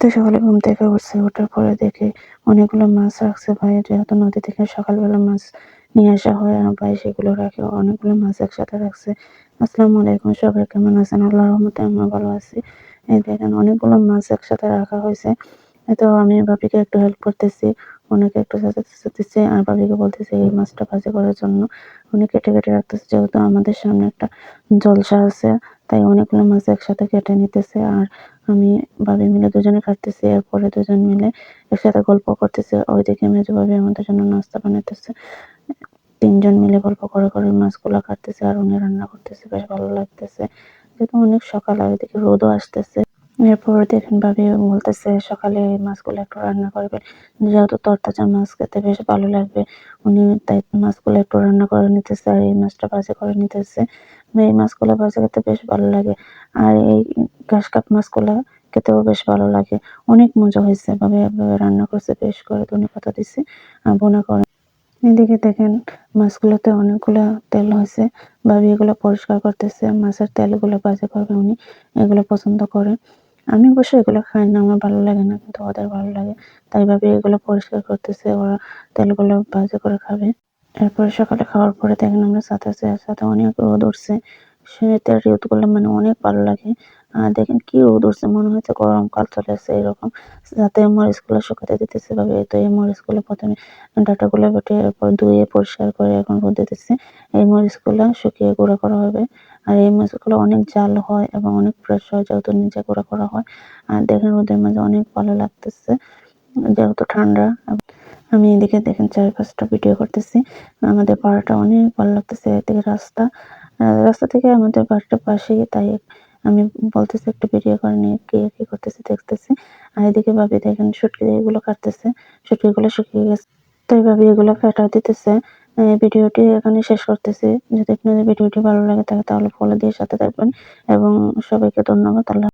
তো সকালে ঘুম থেকে উঠছে। ওঠার পরে দেখি অনেকগুলো মাছ রাখছে ভাই। যেহেতু নদী থেকে সকালবেলা মাছ নিয়ে আসা হয়, আর ভাই সেগুলো রাখে অনেকগুলো মাছ একসাথে রাখছে। আসসালামু আলাইকুম, সবাই কেমন আছেন? আল্লাহ রহমতে আমরা ভালো আছি। এই দেখেন, অনেকগুলো মাছ একসাথে রাখা হয়েছে। তো আমি ভাবিকে একটু হেল্প করতেছি। অনেকে একটু দিচ্ছে। আর ভাবিকে বলতেছি, এই মাছটা ভাজি করার জন্য উনি কেটে কেটে রাখতেছে। যেহেতু আমাদের সামনে একটা জলসা আছে, তাই অনেকগুলো মাছ একসাথে কেটে নিতেছে। আর আমি ভাবি মিলে দুজনে কাটতেছি এরপরে দুজন মিলে একসাথে গল্প করতেছে। ওইদিকে মেজো ভাবি আমাদের জন্য নাস্তা বানাইতেছে। তিনজন মিলে গল্প করে করে মাছগুলো কাটতেছে আর উনি রান্না করতেছে, বেশ ভালো লাগতেছে। যেহেতু অনেক সকাল, আর ওইদিকে রোদও আসতেছে। এরপর দেখেন ভাবি বলতেছে, সকালে মাছগুলো একটু রান্না করবে যেহেতু তরতাজা মাছ খেতে বেশ ভালো লাগবে, উনি তাই মাছগুলো একটু রান্না করে নিতেছে আর এই মাছটা ভাজি করে নিতেছে। এই মাছগুলো ভাজি খেতে বেশ ভালো লাগে। আর এই ঘাস কাপ মাছগুলো খেতেও বেশ ভালো লাগে। অনেক মজা হয়েছে। ভাবে রান্না করছে। বেশ করে ধনে পাতা দিছে বোনা করে। এদিকে দেখেন, মাছগুলোতে অনেকগুলো তেল হয়েছে। ভাবি এগুলো পরিষ্কার করতেছে। মাছের তেলগুলো বাজে করবে উনি। এগুলো পছন্দ করে। আমি অবশ্য এগুলো খাই না, আমার ভালো লাগে না কিন্তু ওদের ভালো লাগে। তাই ভাবে এগুলো পরিষ্কার করতেছে, ওরা তেলগুলো বাজে করে খাবে। এরপরে সকালে খাওয়ার পরে দেখেন আমরা সাথে সাথে অনেক রোদ উঠছে। শীতের রোদগুলো মানে অনেক ভালো লাগে। আর দেখেন কি রোদ উঠছে, মনে হচ্ছে গরমকাল চলে আসছে এরকম। যাতে মরিচগুলো শুকাতে দিতেছে ভাবে, তো এই মরিচগুলো প্রথমে ডাটাগুলো বেটে এরপর ধুয়ে পরিষ্কার করে এখন রোদে দিতেছে। এই মরিচগুলো শুকিয়ে গুঁড়ো করা হবে। আর এই মাছগুলো অনেক জাল হয় এবং অনেক ফ্রেশ হয়, যেহেতু নিচে গুঁড়া করা হয়। আর দেখেন রোদের মাঝে অনেক ভালো লাগতেছে, যেহেতু ঠান্ডা। আমি এদিকে দেখেন চার পাঁচটা ভিডিও করতেছি। আমাদের পাড়াটা অনেক ভালো লাগতেছে এদিকে রাস্তা। রাস্তা থেকে আমাদের বাড়িটা পাশেই তাই আমি বলতেছি একটা ভিডিও করে নিয়ে কে কি করতেছে দেখতেছি। আর এদিকে ভাবি দেখেন সুটকি এগুলো কাটতেছে। সুটকিগুলো শুকিয়ে গেছে। তো এইভাবে এগুলো কাটা দিতেছে। ভিডিওটি এখানে শেষ করতেছি। যদি আপনাদের ভিডিওটি ভালো লাগে থাকে তাহলে ফলো দিয়ে সাথে থাকবেন। এবং সবাইকে ধন্যবাদ। আল্লাহ